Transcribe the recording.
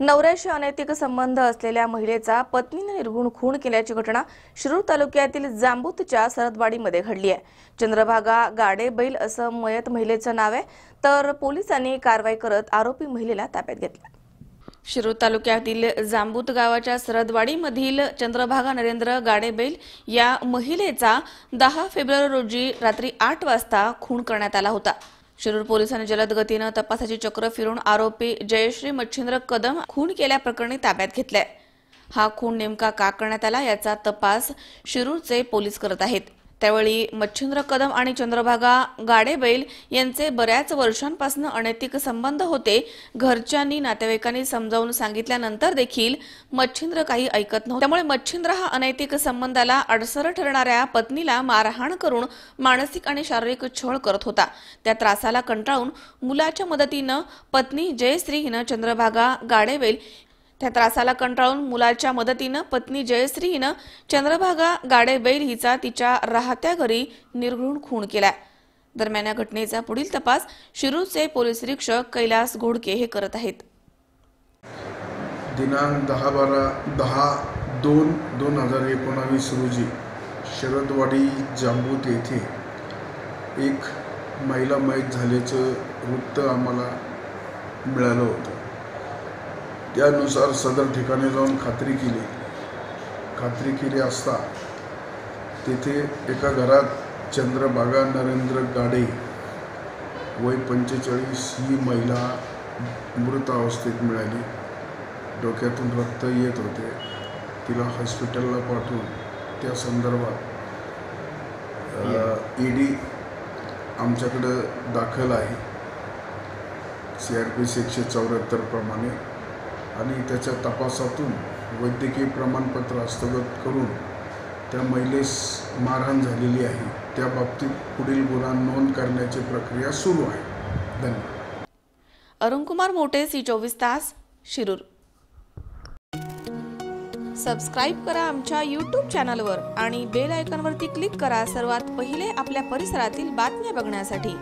नवऱ्याशी अनैतिक संबंध असलेल्या महिलेचा पत्नीने निर्गुण खून केल्याची घटना शिरूर तालुक्यातील जांबूतच्या सरदवाडीमध्ये घडली आहे. चंद्रभागा गाडे बैल असं मयत महिलेचं नाव आहे. तर पोलिसांनी कारवाई करत आरोपी महिलेला ताब्यात घेतला. शिरूर तालुक्यातील जांबूत गावाच्या सरदवाडीमधील चंद्रभागा नरेंद्र गाडेबैल या महिलेचा दहा फेब्रुवारी रोजी रात्री आठ वाजता खून करण्यात आला होता. शिरूर पोलिसांनी जलद गतीनं तपासाची चक्र फिरून आरोपी जयश्री मच्छिंद्र कदम खून केल्याप्रकरणी ताब्यात घेतलाय. हा खून नेमका का करण्यात आला याचा तपास शिरूरचे पोलीस करत आहेत. त्यावेळी मच्छिंद्र कदम आणि चंद्रभागा गाडेबैल यांचे बऱ्याच वर्षांपासून अनैतिक संबंध होते. घरच्यांनी नातेवाईकांनी समजावून सांगितल्यानंतर देखील मच्छिंद्र काही ऐकत नव्हते. त्यामुळे मच्छिंद्र हा अनैतिक संबंधाला अडसर ठरणाऱ्या पत्नीला मारहाण करून मानसिक आणि शारीरिक छळ करत होता. त्या त्रासाला कंटाळून मुलाच्या मदतीनं पत्नी जयश्री हिनं चंद्रभागा गाडेबैल त्या त्रासाला कंटाळून मुलाच्या मदतीनं पत्नी जयश्री हिनं चंद्रभागा गाडेबैल हिचा तिच्या राहत्या घरी निर्घृण खून केलाय. दरम्यान या घटनेचा पुढील तपास शिरूरचे पोलीस निरीक्षक कैलास घोडके हे करत आहेत. दिनांक दहा बारा दहा दोन दोन हजार एकोणावीस रोजी शरदवाडी जांबूत येथे एक महिला मयत झाल्याचं वृत्त आम्हाला मिळालं होतं. त्यानुसार सदर ठिकाणी जाऊन खात्री केली. खात्री केली असता तेथे एका घरात चंद्रबागा नरेंद्र गाडे वय पंचेचाळीस ही महिला मृत अवस्थेत मिळाली. डोक्यातून रक्त येत होते. तिला हॉस्पिटलला पाठवून त्या संदर्भात ईडी आमच्याकडं दाखल आहे. सी आर पी एकशे चौऱ्याहत्तर प्रमाणे. आणि त्याच्या तपासातून वैद्यकीय प्रमाणपत्र हस्तगत करून त्या महिलेस मारहाण झालेली आहे. त्या बाबतीत पुढील गुन्हा नोंद करण्याची प्रक्रिया सुरू आहे. धन्यवाद. अरुणकुमार मोटे सी चोवीस तास शिरूर. सबस्क्राईब करा आमच्या यूट्यूब चॅनलवर आणि बेल आयकॉनवरती क्लिक करा सर्वात पहिले आपल्या परिसरातील बातम्या बघण्यासाठी.